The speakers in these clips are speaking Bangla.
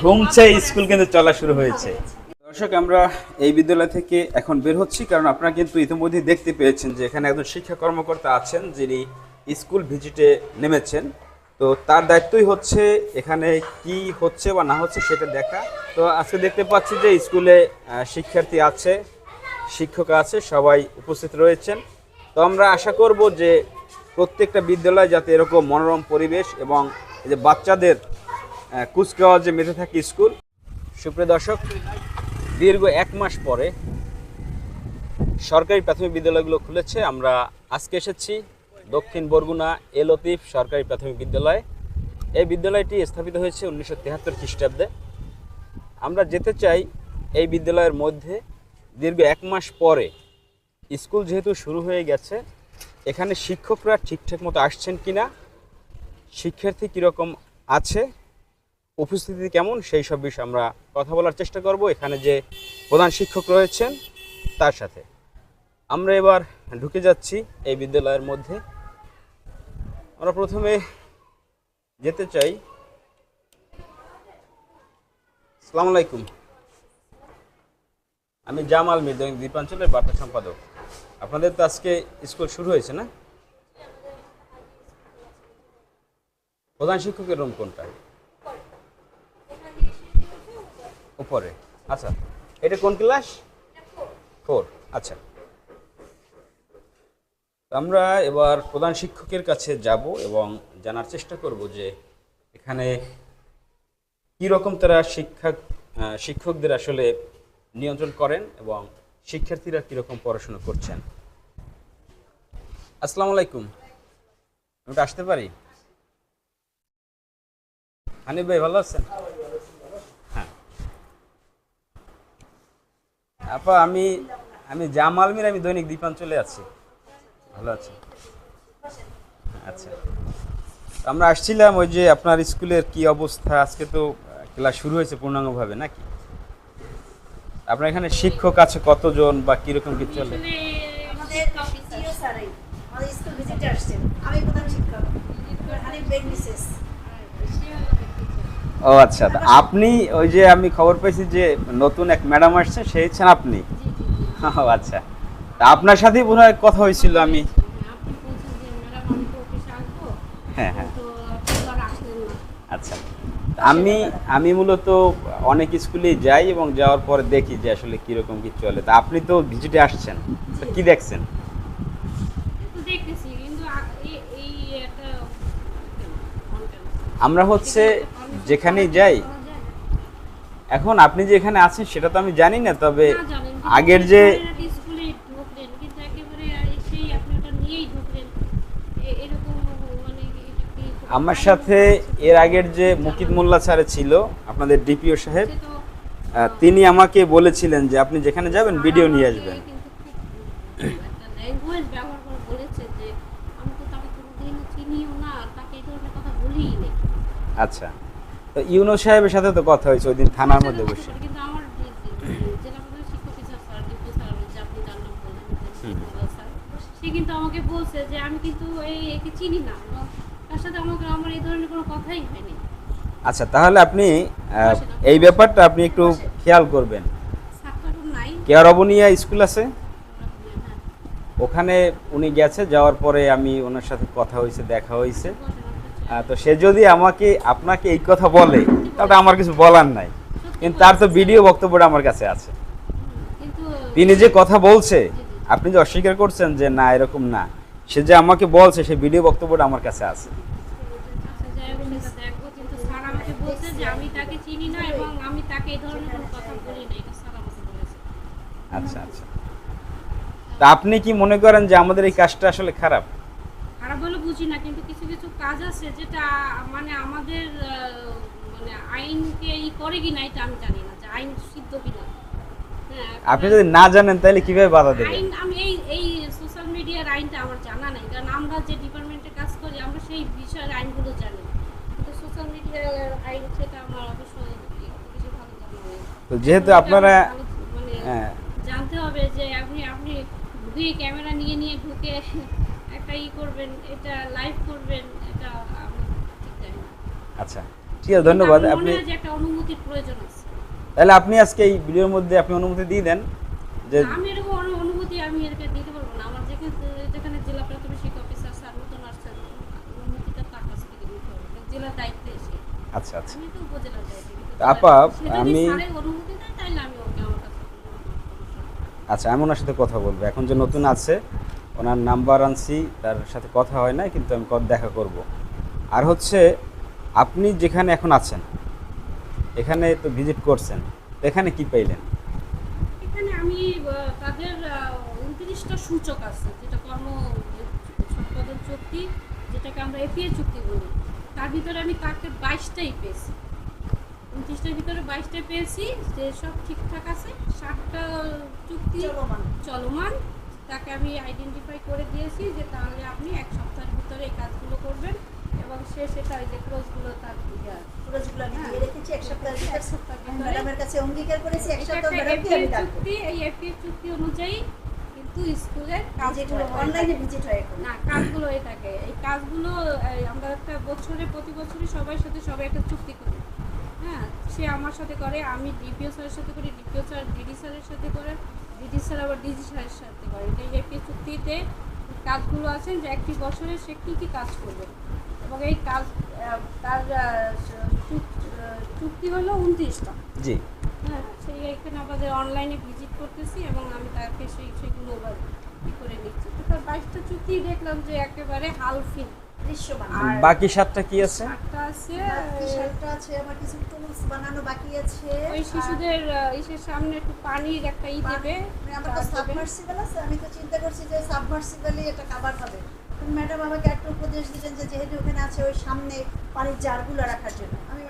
ধুমছে স্কুল কিন্তু চলা শুরু হয়েছে। দর্শক, আমরা এই বিদ্যালয় থেকে এখন বের হচ্ছি কারণ আপনারা কিন্তু ইতিমধ্যে দেখতে পেয়েছেন যে এখানে একজন শিক্ষা কর্মকর্তা আছেন যিনি স্কুল ভিজিটে নেমেছেন। তো তার দায়িত্বই হচ্ছে এখানে কি হচ্ছে বা না হচ্ছে সেটা দেখা। তো আজকে দেখতে পাচ্ছি যে স্কুলে শিক্ষার্থী আছে, শিক্ষক আছে, সবাই উপস্থিত রয়েছেন। তো আমরা আশা করব যে প্রত্যেকটা বিদ্যালয় যাতে এরকম মনোরম পরিবেশ এবং যে বাচ্চাদের কুচকাওয়াজে মেতে থাকে স্কুল, সুপ্রিয় দর্শক, দীর্ঘ এক মাস পরে সরকারি প্রাথমিক বিদ্যালয়গুলো খুলেছে। আমরা আজকে এসেছি দক্ষিণ বরগুনা এ লতিফ সরকারি প্রাথমিক বিদ্যালয়। এই বিদ্যালয়টি স্থাপিত হয়েছে উনিশশো তেহাত্তর খ্রিস্টাব্দে। আমরা যেতে চাই এই বিদ্যালয়ের মধ্যে। দীর্ঘ এক মাস পরে স্কুল যেহেতু শুরু হয়ে গেছে, এখানে শিক্ষকরা ঠিকঠাক মতো আসছেন কিনা, শিক্ষার্থী কীরকম আছে উপস্থিতি কেমন, সেই সব বিষয়ে আমরা কথা বলার চেষ্টা করব। এখানে যে প্রধান শিক্ষক রয়েছেন, তার সাথে। আমরা এবার ঢুকে যাচ্ছি এই বিদ্যালয়ের মধ্যে। আমরা প্রথমে যেতে চাই। সালাম আলাইকুম। আমি জামাল দৈনিক দ্বীপাঞ্চলের বার্তা সম্পাদক। আপনাদের তো আজকে স্কুল শুরু হয়েছে না? প্রধান শিক্ষকের রুম কোনটা? উপরে। আচ্ছা এটা কোন ক্লাস ফোর আচ্ছা। আমরা এবার প্রধান শিক্ষকের কাছে যাব এবং জানার চেষ্টা করব যে এখানে কি রকম তারা শিক্ষক আহ, শিক্ষকদের আসলে নিয়ন্ত্রণ করেন এবং শিক্ষার্থীরা কীরকম পড়াশোনা করছেন। আসসালামু আলাইকুম। আমি আসতে পারি। হানিফ ভাই ভালো আছেন? আপা, আমি আমি জামাল মির আমি দৈনিক দ্বীপাঞ্চলে আছি ভালো আছি আচ্ছা। আমরা আসছিলাম ওই যে আপনার স্কুলের কি অবস্থা? আজকে তো ক্লাস শুরু হয়েছে পূর্ণাঙ্গভাবে, নাকি? আপনার এখানে শিক্ষক আছে কতজন বা কীরকম কি চলে? আমাদের স্কুল আমি প্রধান শিক্ষক। মিসেস ও আচ্ছা আপনি ওই যে আমি খবর পেয়েছি যে নতুন এক ম্যাডাম আসছে সেই হচ্ছেন আপনি? ও আচ্ছা। তা আপনার সাথেই বোধ হয় কথা হয়েছিল আমি। হ্যাঁ হ্যাঁ না। আচ্ছা। আমি আমি মূলত অনেক স্কুলেই যাই এবং যাওয়ার পরে দেখি যে আসলে কীরকম কি চলে। তা আপনি তো ভিজিটে আসছেন। তো কি দেখছেন? আমরা হচ্ছে যেখানেই যাই। এখন আপনি যে এখানে আছেন সেটা তো আমি জানি না তবে আগের যে মানে আমার সাথে এর আগের যে মুকিত মোল্লা স্যার ছিল আপনাদের ডিপিও সাহেব তিনি আমাকে বলেছিলেন যে আপনি যেখানে যাবেন ভিডিও নিয়ে আসবেন। আচ্ছা। তো ইউনো সাহেবের সাথে তো কথা হয়েছে ওই দিন থানার মধ্যে বসে। কিন্তু আমার যে- যে- জেলা প্রধান শিক্ষক অফিসার স্যার ডিপি স্যার যে আপনি যার নাম বললেন মোল্লা স্যার সে কিন্তু আমাকে বলছে যে আমি কিন্তু এই একে চিনি না তার সাথে আমাকে আমার এই ধরনের কোনো কথাই হয়নি। আচ্ছা তাহলে আপনি এই ব্যাপারটা আপনি একটু খেয়াল করবেন। ছাত্রটা নাই। কেয়ার অবনিয়া স্কুল আছে? হ্যাঁ। ওখানে উনি গেছে যাওয়ার পরে আমি ওনার সাথে কথা হয়েছে দেখা হয়েছে। তো সে যদি আমাকে আপনাকে এই কথা বলে তাহলে আমার কিছু বলার নাই। কিন্তু তার তো ভিডিও বক্তব্যটা আমার কাছে আছে। তিনি যে কথা বলছে আপনি যে অস্বীকার করছেন যে না এরকম না সে যে আমাকে বলছে সেই ভিডিও বক্তব্যটা আমার কাছে আছে। আচ্ছা, আচ্ছা আচ্ছা। তা আপনি কি মনে করেন যে আমাদের এই কাজটা আসলে খারাপ? খারাপ বলে বুঝি না কিন্তু কিছু কিছু কাজ আছে যেটা মানে আমাদের মানে আইনকে ই করে কি না এটা আমি জানি না যে আইন সিদ্ধ কিনা। হ্যাঁ, আপনি যদি না জানেন তাহলে কীভাবে বাধা দেবেন? আইন আমি এই এই সোশ্যাল মিডিয়ার আইনটা আমার জানা নাই কারণ আমরা যে ডিপার্টমেন্টে কাজ করি আমরা সেই বিষয়ের আইনগুলো জানি। কিন্তু সোশ্যাল মিডিয়ার আইন সেটা আমার অবশ্যই তো যেহেতু আপনারা মানে হ্যাঁ। জানতে হবে যে আপনি আপনি ঢুকে ক্যামেরা নিয়ে নিয়ে ঢুকে একটা ই করবেন এটা লাইভ করবেন এটা ঠিক আচ্ছা ঠিক আছে ধন্যবাদ। আপনি যে একটা অনুমতি অনুমতির প্রয়োজন আছে। তাহলে আপনি আজকে এই ভিডিওর মধ্যে আপনি অনুমতি দিয়ে দেন যে আমি এরকম অনুমতি আমি এরকে দিতে পারব না। আমার যেখানে যেখানে জেলা প্রাথমিক শিক্ষা অফিসার স্যার মতন আসছেন অনুমতিটা তার কাছ থেকে নিতে হবে। জেলার দায়িত্বে এসে আচ্ছা আচ্ছা। আমি তো উপজেলার দায়িত্বে আপা, আমি- অনুমতি দেয় তাহলে আমি ওকে আমার কাছে আচ্ছা আমি ওনার সাথে কথা বলব। এখন যে নতুন আছে ওনার নাম্বার আনছি তার সাথে কথা হয় না কিন্তু আমি কত দেখা করব। আর হচ্ছে আপনি যেখানে এখন আছেন এখানে তো ভিজিট করছেন এখানে কি পাইলেন? এখানে আমি তাদের উনত্রিশটা সূচক আছে যেটা কর্ম সম্পাদন চুক্তি যেটাকে আমরা এপিএ চুক্তি বলি। তার ভিতরে আমি তাকে বাইশটাই পেয়েছি। উনত্রিশটার ভিতরে বাইশটা পেয়েছি যে সব ঠিকঠাক আছে ষাটটা চুক্তি চলমান। চলমান। তাকে আমি আইডেন্টিফাই করে দিয়েছি যে তাহলে আপনি এক সপ্তাহের ভিতরে এই কাজগুলো করবেন এবং সে সেটা ওই যে ক্রোজগুলো তার ইয়ে আমি রেখেছি এক সপ্তাহের এক সপ্তাহের ম্যাডামের কাছে অঙ্গীকার করেছি এক সপ্তাহ ম্যাডামকে আমি চুক্তি এই এপিএ চুক্তি অনুযায়ী কিন্তু স্কুলের কাজগুলো হয় হয় অনলাইনে ভিজিট হয় না কাজগুলো এই থাকে। এই কাজগুলো আমরা একটা বছরে প্রতি বছরই সবার সাথে সবাই একটা চুক্তি করি। হ্যাঁ সে আমার সাথে করে আমি ডিপিও স্যারের সাথে করি ডিপিও স্যার ডিডি স্যারের সাথে করে। ডিডি স্যার আবার ডিজি স্যারের সাথে করে। এই এপিএ চুক্তিতে কাজগুলো আছে যে একটি বছরে সে কী কী কাজ করবে? এবং এই কাজ তার চুক্তি হলো উনত্রিশটা। জি। হ্যাঁ সেই এখানে আমাদের অনলাইনে ভিজিট করতেছি এবং আমি তাকে সেই সেগুলো ই করে নিচ্ছি। তো তার বাইশটা চুক্তি দেখলাম যে একেবারে আর বাকি সাতটা কি আছে? আছে বাকি শার্টটা আছে আমার কিছু টুলস বানানো বাকি আছে। ওই শিশুদের ইসের সামনে একটু পানির একটা ই দেবে। মানে আমার তো সাবমার্সিবল আছে আমি তো চিন্তা করছি যে সাবমার্সিবলই এটা কাভার হবে। ম্যাডাম আমাকে একটা উপদেশ দিলেন যে যেহেতু ওখানে আছে ওই সামনে পানির জারগুলো রাখার জন্য। আমি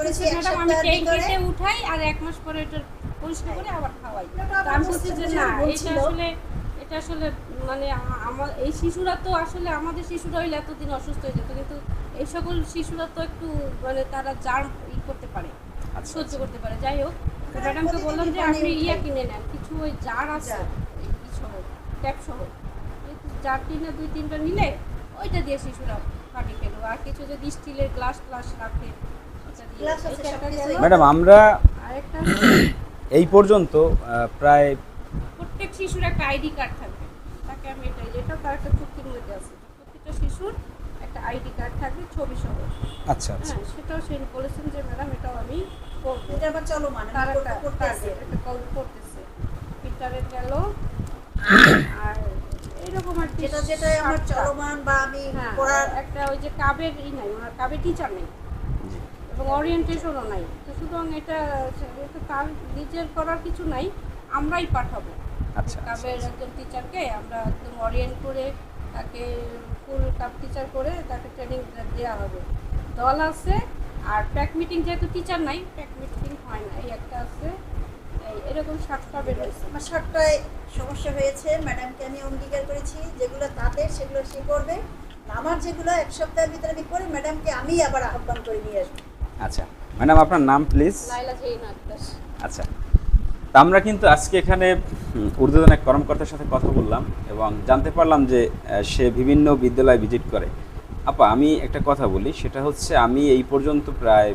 করেছি এক ম্যাডাম আমি ভিতরে। উঠাই আর এক মাস পরে এটা পরিষ্কার করে আবার খাওয়াই। তা আমি বলছি যে না এটা আসলে এটা আসলে মানে আমার এই শিশুরা তো আসলে আমাদের শিশুরা হইলে এতদিন অসুস্থ হয়ে যেত কিন্তু এই সকল শিশুরা তো একটু মানে তারা জার ই করতে পারে আচ্ছা সহ্য করতে পারে। যাই হোক তো ম্যাডামকে বললাম যে আপনি ইয়া কিনে নেন কিছু ওই জার আছে জার। এই ই সহ ট্যাপ সহ। জার কিনে দুই তিনটা নিলে ওইটা দিয়ে শিশুরা পানি খেলো আর কিছু যদি স্টিলের গ্লাস গ্লাস রাখে ম্যাডাম আমরা এই পর্যন্ত প্রায় প্রত্যেক শিশুর একটা আইডি কার্ড থাকবে তাকে আমি এটা যেটা তার একটা চুক্তির মধ্যে আছে। প্রত্যেকটা শিশুর একটা আইডি কার্ড থাকবে ছবি সহ। আচ্ছা আচ্ছা। হ্যাঁ সেটাও সে বলেছেন যে ম্যাডাম এটাও আমি করব। এটা আবার চলমান তার একটা করতে- করতেছি একটা কল করতেছে। ফিল্টারের গেল। আর এরকম আর যেটা যেটা আমার। চলমান বা আমি হ্যাঁ করার একটা ওই যে কাবের ই নাই ওনার কাবের টিচার নেই। এবং ওরিয়েন্টেশনও নাই। তো সুতরাং এটা এটা তার নিজের করার কিছু নাই আমরাই পাঠাবো। আচ্ছা আচ্ছা একজন টিচারকে আমরা একদম অরিয়েন্ট করে তাকে ফুল কাপ টিচার করে তাকে ট্রেনিং দেওয়া হবে। দল আছে আর প্যাক মিটিং যেহেতু টিচার নাই প্যাক মিটিং হয় না এই একটা আছে। এই এরকম সাতটা বের হয়েছে। আমার শর্টটায় সমস্যা হয়েছে। ম্যাডামকে আমি অঙ্গীকার করেছি যেগুলো তাদের সেগুলো সে করবে। আমার যেগুলো এক সপ্তাহের ভিতরে আমি করি ম্যাডামকে আমি আবার আহ্বান করে নিয়ে আসব। আচ্ছা ম্যাডাম আপনার নাম প্লিজ লাইলা জেইন আক্তার। আচ্ছা তা আমরা কিন্তু আজকে এখানে হুম, ঊর্ধ্বতন এক কর্মকর্তার সাথে কথা বললাম এবং জানতে পারলাম যে সে বিভিন্ন বিদ্যালয় ভিজিট করে। আপা আমি একটা কথা বলি সেটা হচ্ছে আমি এই পর্যন্ত প্রায়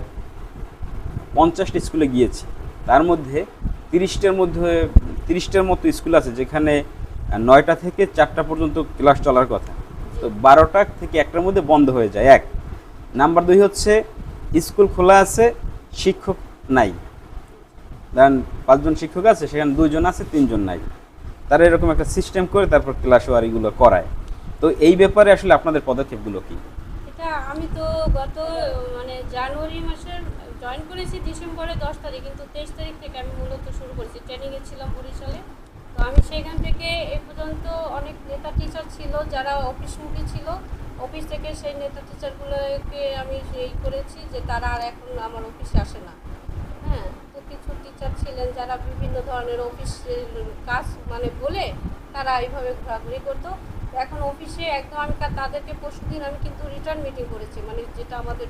পঞ্চাশটি স্কুলে গিয়েছি। তার মধ্যে তিরিশটার মধ্যে তিরিশটার মতো স্কুল আছে যেখানে নয়টা থেকে চারটা পর্যন্ত ক্লাস চলার কথা। তো বারোটা থেকে একটার মধ্যে বন্ধ হয়ে যায় এক। নাম্বার দুই হচ্ছে স্কুল খোলা আছে শিক্ষক নাই। ধরেন পাঁচজন শিক্ষক আছে, সেখানে দুইজন আছে, তিনজন নাই। তারা এরকম একটা সিস্টেম করে তারপর ক্লাস ওয়ারিগুলো করায়। তো এই ব্যাপারে আসলে আপনাদের পদক্ষেপগুলো কি? এটা আমি তো গত মানে জানুয়ারি মাসের জয়েন করেছি ডিসেম্বরের দশ তারিখ, কিন্তু তেইশ তারিখ থেকে আমি মূলত শুরু করেছি। ট্রেনিংয়ে ছিলাম বরিশালে। তো আমি সেখান থেকে এ পর্যন্ত অনেক নেতা টিচার ছিল, যারা অফিসমুখী ছিল। অফিস থেকে সেই নেতা টিচারগুলোকে আমি এই করেছি যে তারা আর এখন আমার অফিসে আসে না। হ্যাঁ তো কিছু টিচার ছিলেন, যারা বিভিন্ন ধরনের অফিসের কাজ মানে বলে তারা এইভাবে ঘোরাঘুরি করতো। এখন অফিসে একদম আমি তাদেরকে পরশু দিন আমি কিন্তু রিটার্ন মিটিং করেছি মানে যেটা আমাদের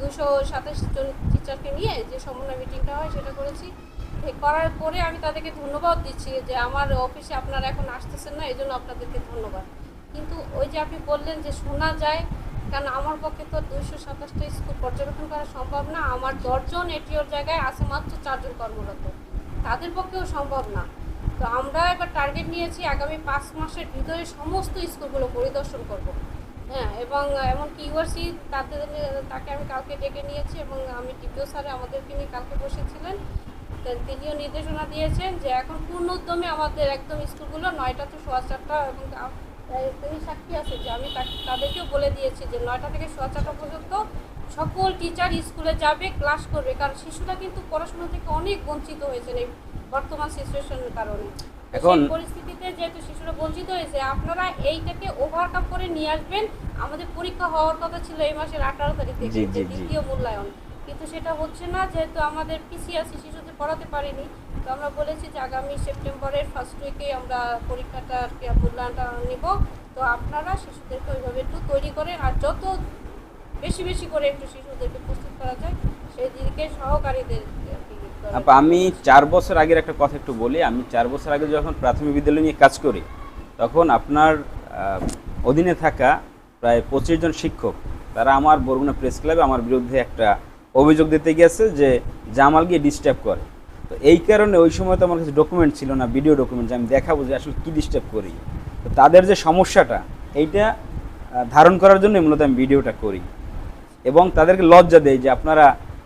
দুশো সাতাশ জন টিচারকে নিয়ে যে সমন্বয় মিটিংটা হয় সেটা করেছি। করার পরে আমি তাদেরকে ধন্যবাদ দিচ্ছি যে আমার অফিসে আপনারা এখন আসতেছেন না এই জন্য আপনাদেরকে ধন্যবাদ। কিন্তু ওই যে আপনি বললেন যে শোনা যায় কারণ আমার পক্ষে তো দুইশো সাতাশটা স্কুল পর্যবেক্ষণ করা সম্ভব না। আমার দশজন এটিওর জায়গায় আছে মাত্র চারজন কর্মরত। তাদের পক্ষেও সম্ভব না। তো আমরা এবার টার্গেট নিয়েছি আগামী পাঁচ মাসের ভিতরে সমস্ত স্কুলগুলো পরিদর্শন করব। হ্যাঁ এবং এমনকি ইউআরসি তাদের তাকে আমি কালকে ডেকে নিয়েছি এবং আমি টিপিও স্যারে আমাদেরকে নিয়ে কালকে বসেছিলেন। তিনিও নির্দেশনা দিয়েছেন যে এখন পূর্ণ উদ্যমে আমাদের একদম স্কুলগুলো নয়টা তো সোয়া চারটা এবং এই সাক্ষী আছে যে আমি তাদেরকেও বলে দিয়েছি যে নয়টা থেকে সোয়া চারটা পর্যন্ত সকল টিচার স্কুলে যাবে ক্লাস করবে। কারণ শিশুরা কিন্তু পড়াশোনা থেকে অনেক বঞ্চিত হয়েছে এই বর্তমান সিচুয়েশনের কারণে। এখন- পরিস্থিতিতে যেহেতু শিশুরা বঞ্চিত হয়েছে আপনারা এইটাকে ওভারকাম করে নিয়ে আসবেন। আমাদের পরীক্ষা হওয়ার কথা ছিল এই মাসের আঠারো তারিখ থেকে। দ্বিতীয় মূল্যায়ন। কিন্তু সেটা হচ্ছে না যেহেতু আমাদের পিসিএসসি শিশুদের পড়াতে পারিনি। তো আমরা বলেছি যে আগামী সেপ্টেম্বরের ফার্স্ট উইকে আমরা পরীক্ষাটা আর কি মূল্যায়নটা নিব। তো আপনারা শিশুদেরকে ওইভাবে একটু তৈরি করে আর যত বেশি বেশি করে একটু শিশুদেরকে প্রস্তুত করা যায়, সেই দিকে সহকারীদের আমি চার বছর আগের একটা কথা একটু বলি। আমি চার বছর আগে যখন প্রাথমিক বিদ্যালয় নিয়ে কাজ করি, তখন আপনার অধীনে থাকা প্রায় পঁচিশ জন শিক্ষক, তারা আমার বরগুনা প্রেস ক্লাবে আমার বিরুদ্ধে একটা অভিযোগ দিতে গেছে যে জামাল গিয়ে ডিস্টার্ব করে। তো এই কারণে ওই সময় তো আমার কাছে ডকুমেন্ট ছিল না ভিডিও ডকুমেন্ট আমি দেখাবো যে আসলে কী ডিস্টার্ব করি। তো তাদের যে সমস্যাটা, এইটা ধারণ করার জন্য মূলত আমি ভিডিওটা করি। এবং তাদেরকে লজ্জা দেয় যে আপনারা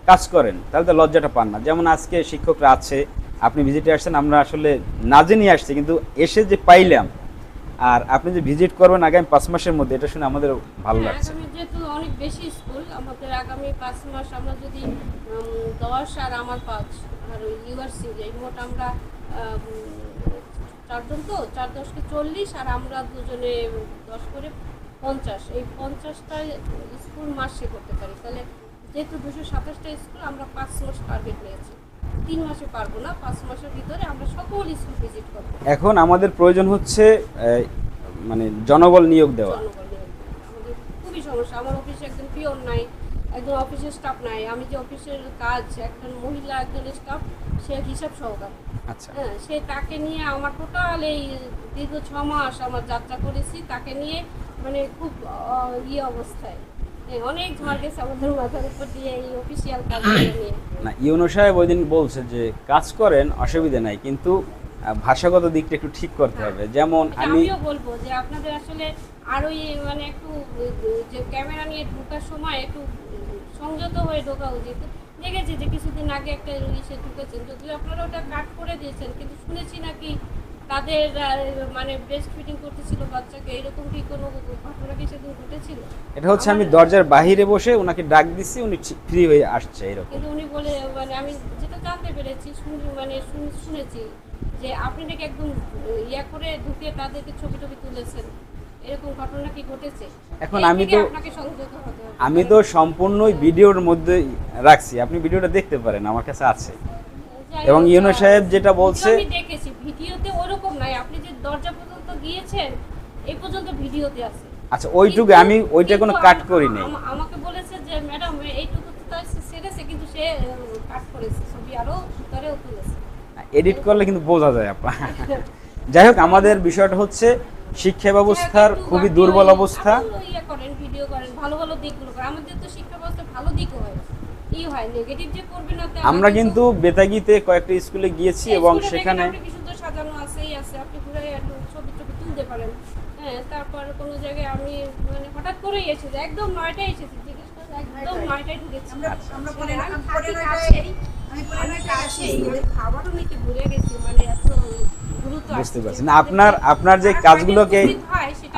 কাজ করেন, তাহলে তো লজ্জাটা পান না। যেমন আজকে শিক্ষকরা আছে, আপনি ভিজিটে আসছেন, আমরা আসলে না জেনে আসছি, কিন্তু এসে যে পাইলাম আর আপনি যে ভিজিট করবেন আগামী পাঁচ মাসের মধ্যে এটা শুনে আমাদের ভালো হ্যাঁ, লাগছে। যেহেতু অনেক বেশি স্কুল আমাদের আগামী পাঁচ মাস আমরা যদি দশ আর আমার পাঁচ আর ইউআরসি এই মোট আমরা চারজন তো চার দশকে চল্লিশ আর আমরা দুজনে দশ করে পঞ্চাশ। এই পঞ্চাশটা স্কুল মাসে করতে পারি। তাহলে যেহেতু দুশো সাতাশটা স্কুল আমরা পাঁচ মাস টার্গেট নিয়েছি। তিন মাসে পারব না পাঁচ মাসের ভিতরে আমরা সকল স্কুল ভিজিট করব। এখন আমাদের প্রয়োজন হচ্ছে মানে জনবল নিয়োগ দেওয়া। আমাদের খুবই সমস্যা। আমার অফিসে একজন পিওন নাই একজন অফিসের স্টাফ নাই। আমি যে অফিসের কাজ একজন মহিলা একজন স্টাফ সে হিসাব সহকার। আচ্ছা। হ্যাঁ সে তাকে নিয়ে আমার টোটাল এই দীর্ঘ ছ মাস আমার যাত্রা করেছি তাকে নিয়ে মানে খুব ইয়ে অবস্থায়। অনেক ঝড় গেছে আমাদের মাথার উপর দিয়ে এই অফিসিয়াল নিয়ে। না ইউনো সাহেব ওই দিন বলছে যে কাজ করেন অসুবিধা নাই কিন্তু ভাষাগত দিকটা একটু ঠিক করতে হবে। যেমন আমি আমিও বলব যে আপনাদের আসলে আরও মানে একটু যে ক্যামেরা নিয়ে ঢোকার সময় একটু সংযত হয়ে ঢোকা উচিত। দেখেছি যে কিছুদিন আগে একটা ইসে ঢুকেছেন। যদিও আপনারা ওটা কাট করে দিয়েছেন কিন্তু শুনেছি নাকি তাদের মানে ব্রেস্ট ফিটিং করতেছিল বাচ্চাকে এরকম কি কোনো ঘটনা কি সেদিন ঘটেছিল? এটা হচ্ছে আমি দরজার বাহিরে বসে ওনাকে ডাক দিচ্ছি উনি ফ্রি হয়ে আসছে এরকম। কিন্তু উনি বলে মানে আমি যেটা জানতে পেরেছি শুনি মানে শুন- শুনেছি যে আপনি নাকি একদম ইয়া করে ঢুকে তাদেরকে ছবি টবি তুলেছেন। এরকম ঘটনা কি ঘটেছে? এখন আমি তো- আমি তো সম্পূর্ণই ভিডিওর মধ্যে রাখছি। আপনি ভিডিওটা দেখতে পারেন আমার কাছে আছে। এবং ইউনো সাহেব যেটা বলছে- আমি দেখেছি ভিডিওতে ওরকম নাই। আপনি যে দরজা পর্যন্ত গিয়েছেন এই পর্যন্ত ভিডিওতে আছে। আচ্ছা ওইটুকু আমি ওইটা কোনো কাট করি নাই। আমাকে বলেছে যে ম্যাডাম এইটুকু তো তার সেরেছে কিন্তু সে কাট করেছে। ছবি আরও ভিতরেও তুলেছে। এডিট করলে কিন্তু বোঝা যায় আপা। যাই হোক আমাদের বিষয়টা হচ্ছে শিক্ষা ব্যবস্থার খুবই দুর্বল অবস্থা। ইয়ে ভিডিও করেন ভালো ভালো দিকগুলো আমাদের তো শিক্ষা ব্যবস্থা ভালো দিকও হয় ই হয় নেগেটিভ যে করবে না তা আমরা কিন্তু বেতাগিতে কয়েকটা স্কুলে গিয়েছি এবং সেখানে সুন্দর সাজানো আছেই আছে। আপনি ঘুরে একটু ছবি টবি তুলতে পারেন। হ্যাঁ তারপর কোনো জায়গায় আমি মানে হঠাৎ করেই এসেছি একদম নয়টায় এসেছি জিজ্ঞেস করে একদম নয়টায়। ঢুকেছি। আমরা পরে আমি পরে নয়টায় আসি। খাবারও নিতে ভুলে গেছি মানে এত বুঝতে আপনার আপনার যে কাজগুলোকে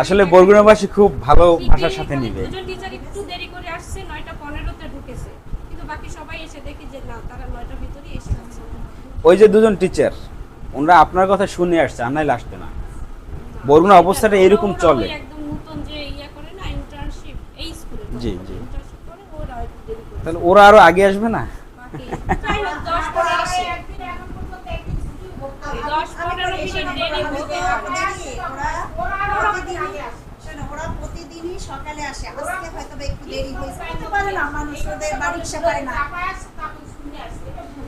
আসলে বরগুনাবাসী খুব ভালো ভাষার সাথে নিবে দুজন টিচার একটু দেরি করে আসছে নয়টা পনেরোতে ঢুকেছে কিন্তু বাকি সবাই এসে দেখি যে না তারা নয়টার ভিতরেই এসে গেছে ওই যে দুজন টিচার ওনারা আপনার কথা শুনে আসছে আর নাইলে আসতো না। বরগুনা অবস্থাটা এরকম চলে। ওই একদম নতুন যে ইয়া করে না ইন্টার্নশিপ এই স্কুলে জি, জি। তাহলে ওরা আরও আগে আসবে না? সকালে আসে। আজকে হয়তো একটু দেরি হয়েছে। পারে না মানুষ ওদের বাড়ি রিক্সা পারে না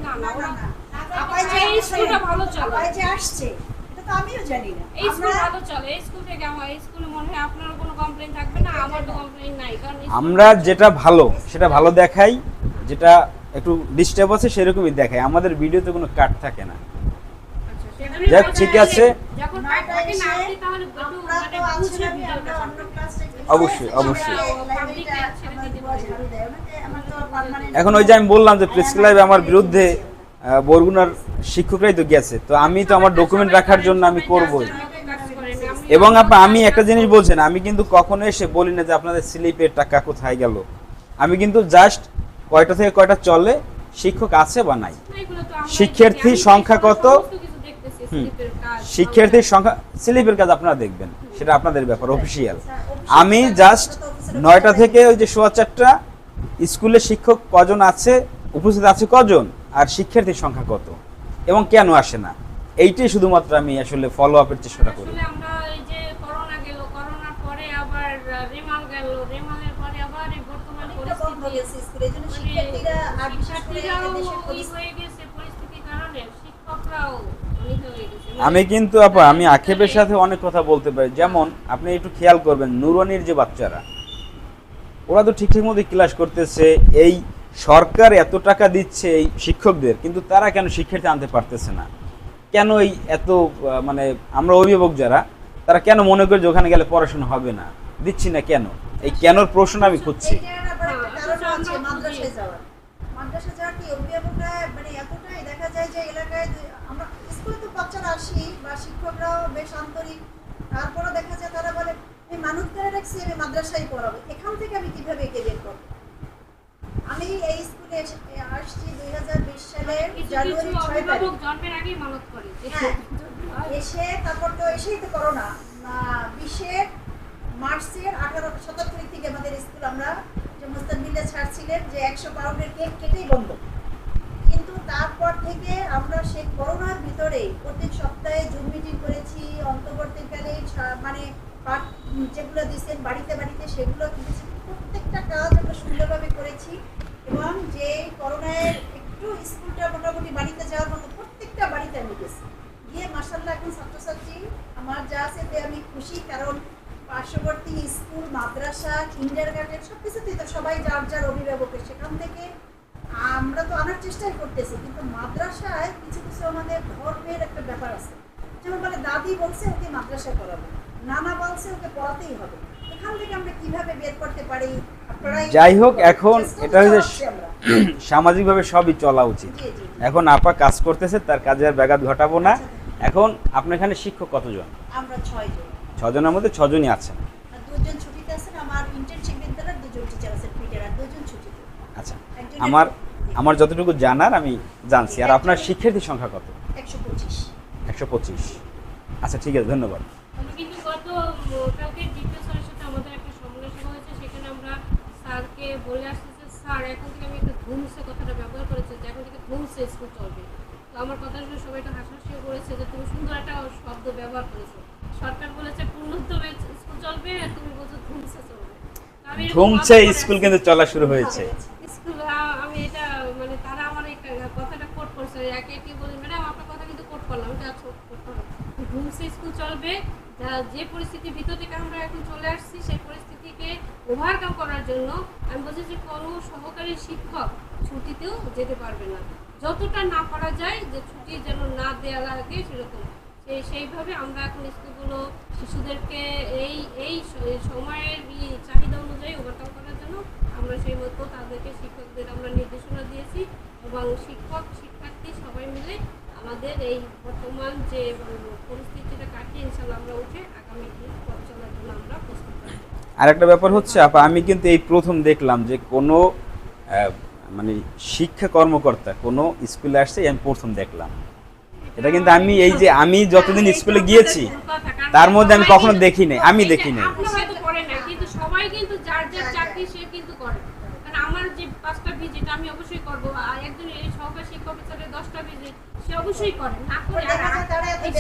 না, না। আপাই যে এই স্কুলটা ভালো চলে। আপাই যে আসছে এটা তো আমিও জানি না। এই স্কুল আমরা ভালো চলে এই স্কুল থেকে আমার এই স্কুলে মনে হয় আপনারও কোনো কমপ্লেন থাকবে না আমার তো কমপ্লেন নাই কারণ আমরা যেটা ভালো সেটা ভালো দেখাই যেটা একটু ডিস্টার্ব আছে সেরকমই দেখাই। আমাদের ভিডিওতে কোনো কাট থাকে না। আচ্ছা, যাক, ঠিক আছে। মানে অবশ্যই, অবশ্যই। permanent এখন ওই যে আমি বললাম যে প্রেস ক্লাবে আমার বিরুদ্ধে বরগুনার শিক্ষকরাই তো গেছে। তো আমি তো আমার ডকুমেন্ট রাখার জন্য আমি করবই। এবং আপা, আমি একটা জিনিস বলছেন আমি কিন্তু কখনো এসে বলি না যে আপনাদের স্লিপের টাকা কোথায় গেল। আমি কিন্তু জাস্ট কয়টা থেকে কয়টা চলে, শিক্ষক আছে বা নাই? শিক্ষার্থীর সংখ্যা কত? শিক্ষার্থীর সংখ্যা, স্লিপের কাজ আপনারা দেখবেন, সেটা আপনাদের ব্যাপার অফিসিয়াল আমি জাস্ট নয়টা থেকে ওই যে সোয়া চারটা, স্কুলে শিক্ষক কজন আছে, উপস্থিত আছে কজন? আর শিক্ষার্থীর সংখ্যা কত? এবং কেন আসে না? এইটাই শুধুমাত্র আমি আসলে ফলো আপের চেষ্টা করি। আমরা এই যে করোনা গেল করোনার পরে আবার রেমাল গেল রেমালের পরে আবার এই বর্তমান পরিস্থিতি। গেছে স্কুলে। এই জন্য মানে শিক্ষার্থীরা আর শিক্ষার্থীরাও এদেশের ওই পরিস্থিতি- হয়ে গেছে পরিস্থিতির কারণে শিক্ষকরাও অনেক হয়ে গেছে। আমি কিন্তু আপা আমি আক্ষেপের সাথে অনেক কথা বলতে পারি। যেমন আপনি একটু খেয়াল করবেন নুরানির যে বাচ্চারা ওরা তো ঠিকঠাক মতো ক্লাস করতেছে এই সরকার এত টাকা দিচ্ছে এই শিক্ষকদের, কিন্তু তারা কেন শিক্ষার্থী আনতে পারতেছে না? কেন এই এত মানে আমরা অভিভাবক যারা, তারা কেন মনে করে যে ওখানে গেলে পড়াশোনা হবে না? দিচ্ছি না কেন? এই কেনর প্রশ্ন আমি খুঁজছি। মানে তারপরে দেখা যায় তারা বলে মানুষ মাদ্রাসায় পড়াবো। এখান থেকে আমি কীভাবে আমি এই স্কুলে আসছি দুই হাজার বিশ সালের কিছু কিছু জানুয়ারি ছয় তারিখ। জন্মের আগেই মানত করে। এসে তারপর তো এসেই তো করোনা। বিশের মার্চের আঠারো সতেরো তারিখ থেকে আমাদের স্কুল আমরা যে মুস্তানবিল্লা ছাড়ছিলেন যে একশো পাউন্ডের কেক কেটেই বন্ধ। কিন্তু তারপর থেকে আমরা সেই করোনার ভিতরে প্রত্যেক সপ্তাহে জুম মিটিং করেছি অন্তর্বর্তীকালে মানে পাঠ যেগুলো দিচ্ছেন বাড়িতে বাড়িতে সেগুলো দিয়েছি প্রত্যেকটা কাজ আমরা সুন্দরভাবে করেছি এবং যে করোনায় একটু স্কুলটা মোটামুটি বাড়িতে যাওয়ার মতো প্রত্যেকটা বাড়িতে আমি গেছি। গিয়ে মাসাল্লাহ এখন ছাত্রছাত্রী, আমার যা আছে আমি খুশি কারণ পার্শ্ববর্তী স্কুল, মাদ্রাসা কিন্ডার গার্ডেন সব কিছুতেই তো সবাই যার যার অভিভাবকের সেখান থেকে। আমরা তো আনার চেষ্টাই করতেছি, কিন্তু মাদ্রাসায় কিছু কিছু আমাদের ধর্মের একটা ব্যাপার আছে। যেমন বলে, দাদি বলছে ওকে মাদ্রাসায় পড়াবো, নানা বলছে ওকে পড়াতেই হবে। এখান থেকে আমরা কীভাবে বের করতে পারি? যাই হোক এখন এটা হচ্ছে সামাজিকভাবে সবই চলা উচিত। এখন আপা কাজ করতেছে তার কাজে আর ব্যাঘাত ঘটাবো না। এখন আপনার এখানে শিক্ষক কতজন? আমরা ছয়জন। ছজনের মধ্যে ছজনই আছেন দুজন ছুটিতে আছেন আমার ইন্টার্নশিপ বিদ্যালয়ের দুজন টিচার আছেন পিটার আর দুজন ছুটিতে। আচ্ছা আমার আমার যতটুকু জানার আমি জানছি। আর আপনার শিক্ষার্থীর সংখ্যা কত? একশো পঁচিশ। একশো পঁচিশ। আচ্ছা ঠিক আছে ধন্যবাদ আমি কিন্তু গত উম, কালকে ডিপিও স্যারের সাথে আমাদের একটা সম্মেলন সভা হয়েছে সেখানে আমরা স্যারকে বলে আসছি যে স্যার এখন থেকে আমি একটা ধুমসে কথাটা ব্যবহার করেছি যে এখন থেকে ধুমসে স্কুল চলবে। তো আমার কথা শুনে সবাই একটু হাসাহাসিও করেছে যে তুমি সুন্দর একটা শব্দ ব্যবহার করেছ। সরকার বলেছে পূর্ণোদ্যমে স্কুল চলবে আর তুমি বলছো ধুমসে চলবে। বলে স্কুল কিন্তু চলা শুরু হয়েছে। স্কুল আমি এটা মানে তারা আমার কথাটা কোট করছে একে একে বলি ম্যাডাম আপনার কথা কিন্তু কোট করলাম এটা ঘুমসে স্কুল চলবে যে পরিস্থিতির ভিতর থেকে আমরা এখন চলে আসছি সেই পরিস্থিতিকে ওভারকাম করার জন্য আমি বলছি যে কোনো সহকারী শিক্ষক ছুটিতেও যেতে পারবে না। যতটা না করা যায় যে ছুটি যেন না দেওয়া লাগে সেরকম। সেই, সেইভাবে আমরা এখন স্কুলগুলো শিশুদেরকে এই এই সময়ের চাহিদা অনুযায়ী ওভারকাম করার জন্য আমরা সেই মতো তাদেরকে শিক্ষকদের আমরা নির্দেশনা দিয়েছি এবং শিক্ষক, শিক্ষার্থী সবাই মিলে আমাদের এই বর্তমান যে পরিস্থিতিটা কাটিয়ে ইনশাল্লাহ আমরা উঠে আগামী দিন পথ চলার জন্য আমরা প্রস্তুত থাকব আর একটা ব্যাপার হচ্ছে আপা আমি কিন্তু এই প্রথম দেখলাম যে কোনো মানে শিক্ষা কর্মকর্তা কোনো স্কুলে আসছে আমি প্রথম দেখলাম। এটা কিন্তু আমি এই যে আমি যতদিন স্কুলে গিয়েছি তার মধ্যে আমি কখনো দেখি নাই আমি দেখি নাই। আপনি হয়তো করেন না কিন্তু সবাই কিন্তু যার যার চাকরি সে কিন্তু করে। কারণ আমার যে পাঁচটা ভিজিট আমি অবশ্যই করব আর একজন এই সহকারী শিক্ষক অফিসারের দশটা ভিজিট সে অবশ্যই করে। না করে আর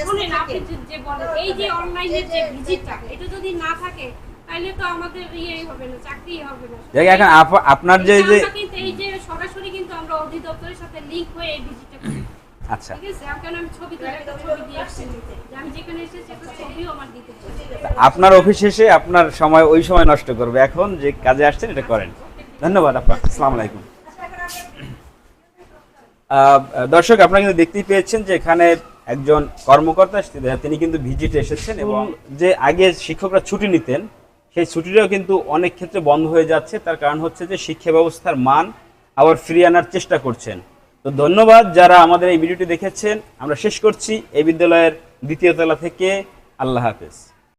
শোনেন আপনি যে- বলেন এই যে অনলাইনের যে ভিজিটটা এটা যদি না থাকে তাহলে তো আমাদের ইয়ে হবে না চাকরি হবে না। দেখ এখন আপা- আপনার যে যে এই যে সরাসরি কিন্তু আমরা অধিদপ্তরের সাথে লিংক হয়ে এই আচ্ছা। ঠিক আছে? কারণ আমি ছবি তুলে একটা ছবি দিয়ে আমি যেখানে এসেছি একটা ছবিও আমার দিতে আপনার অফিস শেষে আপনার সময় ওই সময় নষ্ট করবে। এখন যে কাজে আসছেন এটা করেন। ধন্যবাদ আপনার আসসালামু আলাইকুম। আহ, দর্শক আপনারা কিন্তু দেখতেই পেয়েছেন যে এখানে একজন কর্মকর্তা তিনি কিন্তু ভিজিটে এসেছেন এবং যে আগে শিক্ষকরা ছুটি নিতেন সেই ছুটিটাও কিন্তু অনেক ক্ষেত্রে বন্ধ হয়ে যাচ্ছে। তার কারণ হচ্ছে যে শিক্ষা ব্যবস্থার মান আবার ফিরিয়ে আনার চেষ্টা করছেন। তো ধন্যবাদ যারা আমাদের এই ভিডিওটি দেখেছেন। আমরা শেষ করছি এই বিদ্যালয়ের দ্বিতীয় তলা থেকে। আল্লাহ হাফেজ।